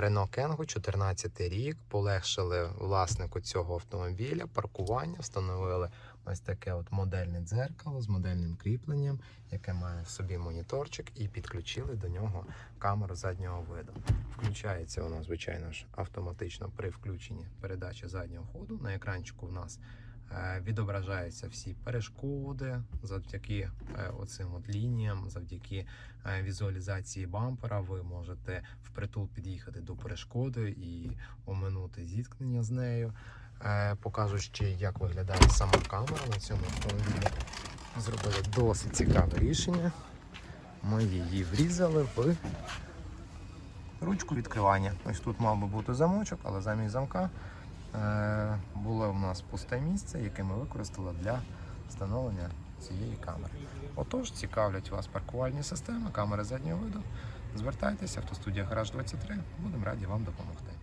Renault Kangoo, 14 рік. Полегшили власнику цього автомобіля паркування, встановили ось таке от модельне дзеркало з модельним кріпленням, яке має в собі моніторчик, і підключили до нього камеру заднього виду. Включається воно, звичайно ж, автоматично при включенні передачі заднього ходу. На екранчику в нас відображаються всі перешкоди завдяки е, оцим от лініям, завдяки е, візуалізації бампера. Ви можете впритул під'їхати до перешкоди і оминути зіткнення з нею. Е, Покажу ще, як виглядає сама камера на цьому автомобілі. Зробили досить цікаве рішення. Ми її врізали в ручку відкривання. Ось тут мав би бути замочок, але замість замка е, було в нас пусте місце, яке ми використали для встановлення цієї камери. Отож, цікавлять вас паркувальні системи, камери заднього виду. Звертайтеся, автостудія Гараж 23. Будемо раді вам допомогти.